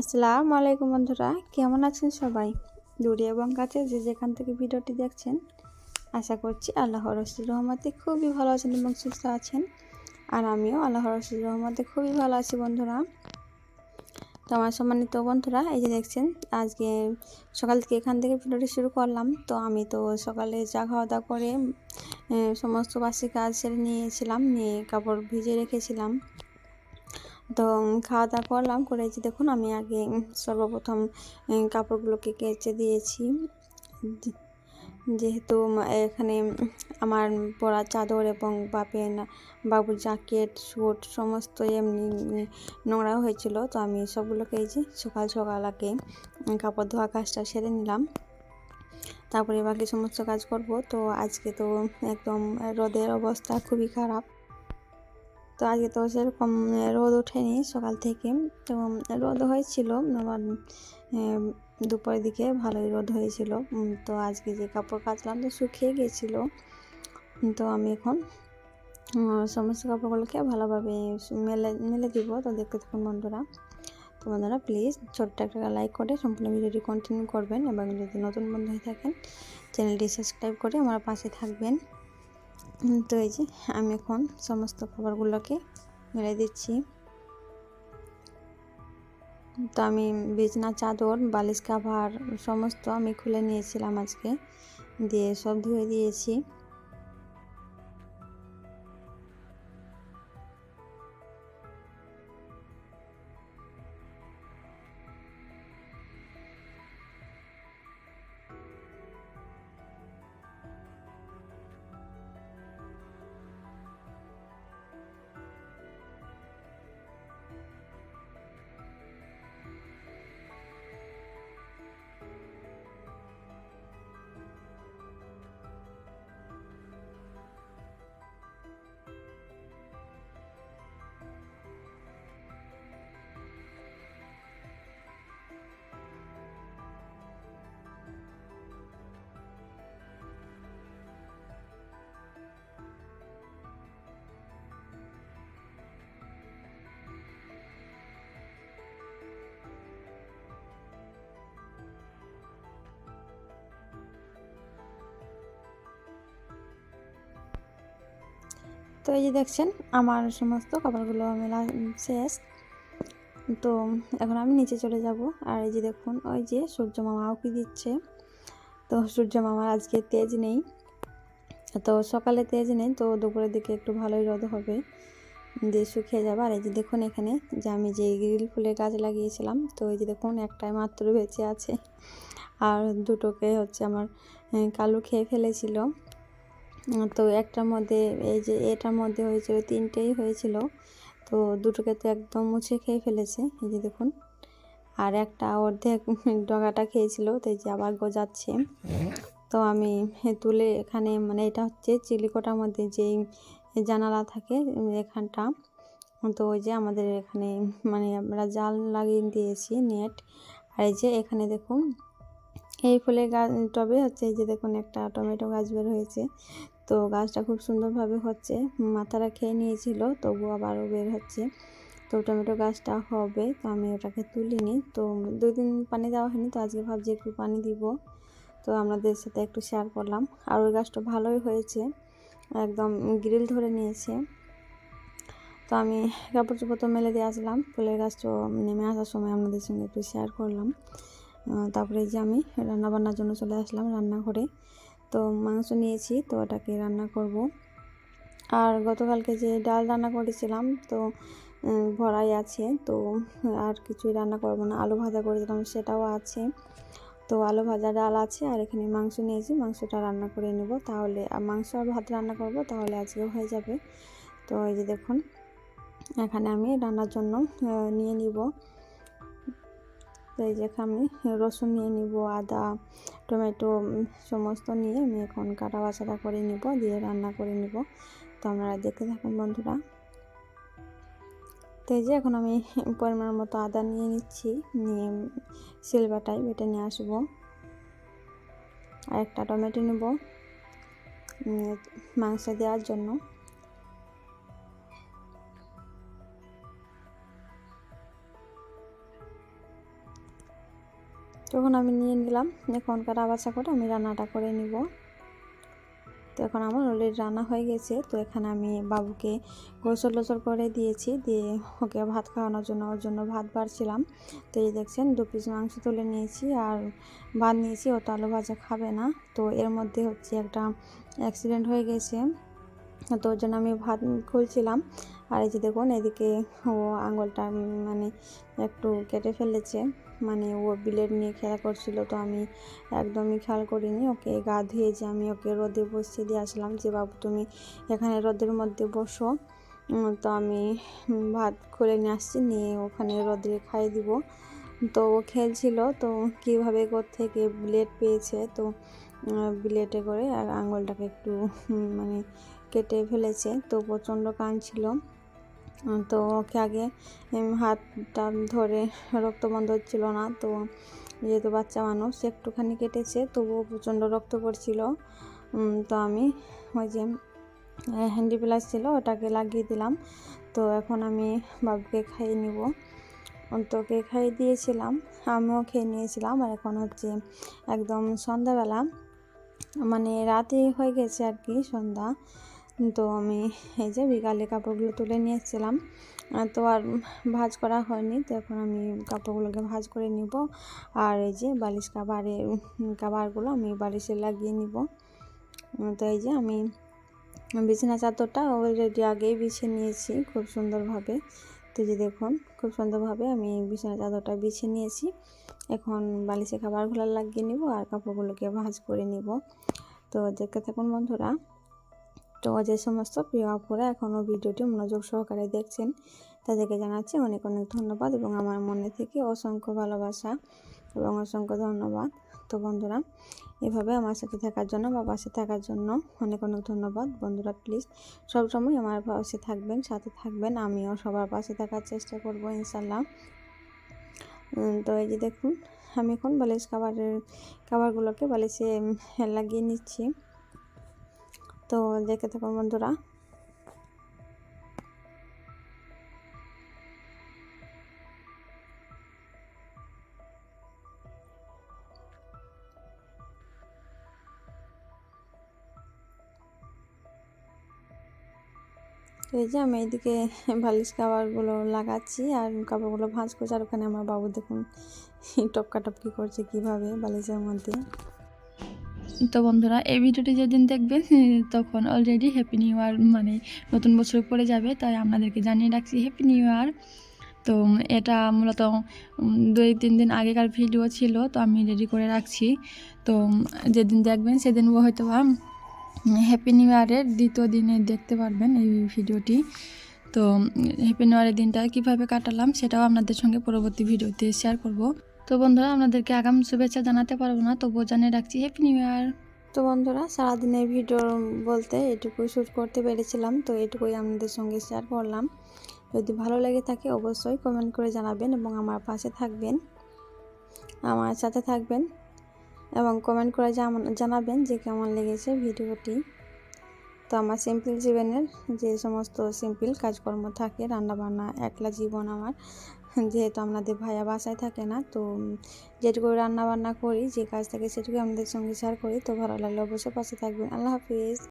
আসসালামু আলাইকুম বন্ধুরা, কেমন আছেন সবাই? দূরে এবং কাছে যে যেখান থেকে ভিডিওটি দেখছেন, আশা করছি আল্লাহর রসুল রহমতে খুবই ভালো আছেন এবং সুস্থ আছেন। আর আমিও আল্লাহর রসুল রহমতে খুবই ভালো আছি বন্ধুরা। তো আমার সম্মানিত বন্ধুরা, এই যে দেখছেন, আজকে সকাল থেকে এখান থেকে ভিডিওটি শুরু করলাম। তো আমি তো সকালে চা খাওয়া দাওয়া করে সমস্ত বাসি কাজ সেরে নিয়েছিলাম, নিয়ে কাপড় ভিজে রেখেছিলাম। তো খাওয়া দাওয়া করলাম করেছি দেখুন আমি আগে সর্বপ্রথম কাপড়গুলোকে কেচে দিয়েছি। যেহেতু এখানে আমার পরা চাদর এবং বাপের বাবুর জ্যাকেট স্যুট সমস্ত এমনি নোংরা হয়েছিল। তো আমি সবগুলোকে এই যে সকাল সকাল আগে কাপড় ধোয়া কাজটা সেরে নিলাম। তারপরে বাকি সমস্ত কাজ করব। তো আজকে তো একদম রোদের অবস্থা খুবই খারাপ। তো আজকে তো সেরকম রোদ ওঠেনি সকাল থেকে। তো রোদ হয়েছিল, আবার দুপুরের দিকে ভালোই রোদ হয়েছিল। তো আজকে যে কাপড় কাচলাম তো শুকিয়ে গিয়েছিল তো আমি এখন সমস্ত কাপড়গুলোকে ভালোভাবে মেলে মেলে দিব। তো দেখতে থাকুন বন্ধুরা। তো বন্ধুরা প্লিজ ছোট্ট একটা লাইক করে সম্পূর্ণ ভিডিওটি কন্টিনিউ করবেন এবং যদি নতুন বন্ধু হয়ে থাকেন চ্যানেলটি সাবস্ক্রাইব করে আমার পাশে থাকবেন। তো এই যে আমি এখন সমস্ত খাবারগুলোকে মেরে দিচ্ছি। তো আমি বিছনা, চাদর, বালিশ, কাভার, সমস্ত আমি খুলে নিয়েছিলাম আজকে। দিয়ে সব ধুয়ে দিয়েছি। তো এই যে দেখছেন, আমার সমস্ত খাবারগুলো মেলা শেষ। তো এখন আমি নিচে চলে যাব। আর এই যে দেখুন, ওই যে সূর্য মামা উকি দিচ্ছে। তো সূর্য মামার আজকে তেজ নেই। তো সকালে তেজ নেই, তো দুপুরের দিকে একটু ভালোই রোদ হবে। দিয়ে শুকিয়ে যাবে। আর এই যে দেখুন এখানে যে আমি যে গ্রিল ফুলের গাছ লাগিয়েছিলাম, তো এই যে দেখুন একটাই মাত্র বেঁচে আছে। আর দুটোকে হচ্ছে আমার কালু খেয়ে ফেলেছিল। তো একটার মধ্যে, এই যে এটার মধ্যে হয়েছিল, তিনটেই হয়েছিল। তো দুটোকে তো একদম মুছে খেয়ে ফেলেছে, এই যে দেখুন। আর একটা অর্ধেক ডগাটা খেয়েছিল, তো এই যে আবার গজাচ্ছে। তো আমি তুলে এখানে মানে এটা হচ্ছে চিলিকোটার মধ্যে যেই জানালা থাকে, এখানটা। তো ওই যে আমাদের এখানে মানে আমরা জাল লাগিয়ে দিয়েছি নেট। আর এই যে এখানে দেখুন এই ফুলের গাছ টবে হচ্ছে এই যে দেখুন একটা টমেটো গাছ বের হয়েছে। তো গাছটা খুব সুন্দরভাবে হচ্ছে মাথাটা খেয়ে নিয়েছিল তবু আবারও বের হচ্ছে। তো টমেটো গাছটা হবে, তো আমি ওটাকে তুলিনি তো দুই দিন পানি দেওয়া হয়নি, তো আজকে ভাবছি একটু পানি দিব। তো আমাদের সাথে একটু শেয়ার করলাম। আর ওই গাছটা ভালোই হয়েছে, একদম গ্রিল ধরে নিয়েছে। তো আমি কাপড় চোপড় তো মেলে দিয়ে আসলাম, ফুলের গাছটা নেমে আসার সময় আপনাদের সঙ্গে একটু শেয়ার করলাম। তারপরে যে আমি রান্নাবান্নার জন্য চলে আসলাম রান্নাঘরে। তো মাংস নিয়েছি, তো ওটাকে রান্না করব। আর গতকালকে যে ডাল রান্না করেছিলাম, তো ভরাই আছে। তো আর কিছুই রান্না করব না। আলু ভাজা করেছিলাম, সেটাও আছে। তো আলু ভাজা ডাল আছে, আর এখানে মাংস নিয়েছি। মাংসটা রান্না করে নেব। তাহলে মাংস আর ভাত রান্না করব, তাহলে আজকেও হয়ে যাবে। তো এই যে দেখুন, এখানে আমি রান্নার জন্য নিয়ে নিব। তো এই যে আমি রসুন নিয়ে নিব, আদা, টমেটো সমস্ত নিয়ে আমি এখন কাটা বাছাটা করে নিব, দিয়ে রান্না করে নিব। তো আপনারা দেখতে থাকুন বন্ধুরা। তো এই যে এখন আমি পরিমাণ মতো আদা নিয়ে নিচ্ছি, নিয়ে সিলবাটাই বেটে নিয়ে আসব। আর একটা টমেটো নেব মাংস দেওয়ার জন্য। তখন আমি নিয়ে নিলাম। এখন কাটা বাছা করে আমি রান্নাটা করে নিব। তো এখন আমার অলরেডি রান্না হয়ে গেছে। তো এখানে আমি বাবুকে গোসল টোসল করে দিয়েছি। দিয়ে ওকে ভাত খাওয়ানোর জন্য, ওর জন্য ভাত বাড়ছিলাম। তো এই দেখছেন, দু পিস মাংস তুলে নিয়েছি আর ভাত নিয়েছি ও তো আলু ভাজা খাবে না। তো এর মধ্যে হচ্ছে একটা অ্যাক্সিডেন্ট হয়ে গেছে। তো ওর জন্য আমি ভাত খুলছিলাম। আর এই যে দেখুন, এদিকে ও আঙুলটা মানে একটু কেটে ফেলেছে। মানে ও বিলেট নিয়ে খেলা করছিল তো আমি একদমই খেয়াল করিনি। ওকে গা ধুয়ে যে আমি ওকে রোদে বসিয়ে দিয়ে আসলাম যে বাবু তুমি এখানে রোদের মধ্যে বসো। তো আমি ভাত খুলে নিয়ে আসছি নিয়ে ওখানে রোদে খাইয়ে দিব। তো ও খেলছিল তো কীভাবে থেকে ব্লেড পেয়েছে তো ব্লেডে করে আর আঙুলটাকে একটু মানে কেটে ফেলেছে। তো প্রচণ্ড কান উম, তো ওকে আগে হাতটা ধরে রক্ত বন্ধ হচ্ছিল না। তো যেহেতু বাচ্চা মানুষ একটুখানি কেটেছে, তবুও প্রচণ্ড রক্ত পড়ছিল। তো আমি ওই যে হ্যান্ডি প্লাস ছিল, ওটাকে লাগিয়ে দিলাম। তো এখন আমি বাবুকে খাইয়ে নিব। তোকে খাইয়ে দিয়েছিলাম, আমিও খেয়ে নিয়েছিলাম। আর এখন হচ্ছে একদম সন্ধ্যাবেলা মানে রাতে হয়ে গেছে আর কি সন্ধ্যা। তো আমি এই যে বিকালে কাপড়গুলো তুলে নিয়ে এসেছিলাম তো আর ভাজ করা হয়নি, তো এখন আমি কাপড়গুলোকে ভাজ করে নিব। আর এই যে বালিশ কাভারে কাভারগুলো আমি বালিশে লাগিয়ে নিব। তো এই যে আমি বিছানা চাদরটা অলরেডি আগেই বিছিয়ে নিয়েছি খুব সুন্দরভাবে। তো যে দেখুন, খুব সুন্দরভাবে আমি বিছানা চাদরটা বিছিয়ে নিয়েছি। এখন বালিশে খাবারগুলো লাগিয়ে নিব আর কাপড়গুলোকে ভাজ করে নিব। তো দেখতে থাকুন বন্ধুরা। তো যে সমস্ত প্রিয় আপুরা এখনও ভিডিওটি মনোযোগ সহকারে দেখছেন, তাদেরকে জানাচ্ছি অনেক অনেক ধন্যবাদ এবং আমার মনে থেকে অসংখ্য ভালোবাসা এবং অসংখ্য ধন্যবাদ। তো বন্ধুরা, এভাবে আমার সাথে থাকার জন্য বা পাশে থাকার জন্য অনেক অনেক ধন্যবাদ। বন্ধুরা প্লিজ সবসময় আমার পাশে থাকবেন, সাথে থাকবেন। আমিও সবার পাশে থাকার চেষ্টা করব ইনশাল্লাহ তো এই যে দেখুন, আমি এখন বালিশ খাবারের খাবারগুলোকে বালিশে লাগিয়ে নিচ্ছি। তো দেখে থাকুন বন্ধুরা। এই যে আমি এইদিকে বালিশ কাভারগুলো লাগাচ্ছি আর কাপড়গুলো ভাঁজ করছি, আর ওখানে আমার বাবু দেখুন টপকা টপকি করছে কীভাবে বালিশের মধ্যে। তো বন্ধুরা, এই ভিডিওটি যেদিন দেখবেন, তখন অলরেডি হ্যাপি নিউ ইয়ার মানে নতুন বছর পড়ে যাবে, তাই আপনাদেরকে জানিয়ে রাখছি হ্যাপি নিউ ইয়ার তো এটা মূলত দুই, তিন দিন আগেকার ভিডিও ছিল, তো আমি রেডি করে রাখছি। তো যেদিন দেখবেন, সেদিন হয়তো বা হ্যাপি নিউ ইয়ারের দ্বিতীয় দিনে দেখতে পারবেন এই ভিডিওটি তো হ্যাপি নিউ ইয়ারের দিনটা কীভাবে কাটালাম, সেটাও আপনাদের সঙ্গে পরবর্তী ভিডিওতে শেয়ার করব। তো বন্ধুরা, আপনাদেরকে আগাম শুভেচ্ছা জানাতে পারব না, তবুও জানিয়ে রাখছি হ্যাপি নিউ ইয়ার তো বন্ধুরা সারাদিনের ভিডিও বলতে এটুকুই শ্যুট করতে পেরেছিলাম, তো এটুকুই আপনাদের সঙ্গে শেয়ার করলাম। যদি ভালো লেগে থাকে, অবশ্যই কমেন্ট করে জানাবেন এবং আমার পাশে থাকবেন, আমার সাথে থাকবেন এবং কমেন্ট করে জানাবেন যে কেমন লেগেছে ভিডিওটি তো আমার সিম্পল জীবনের যে সমস্ত সিম্পল কাজকর্ম থাকে, রান্নাবান্না, একলা জীবন আমার যেহেতু আমাদের ভাইয়া বাসায় থাকে না, তো যেটুকু রান্না বান্না করি, যে কাজ থাকে সেটুকু আমাদের সঙ্গে শেয়ার করি। তো ভালো লাগলে অবশ্যই পাশে থাকবেন। আল্লাহ হাফিজ।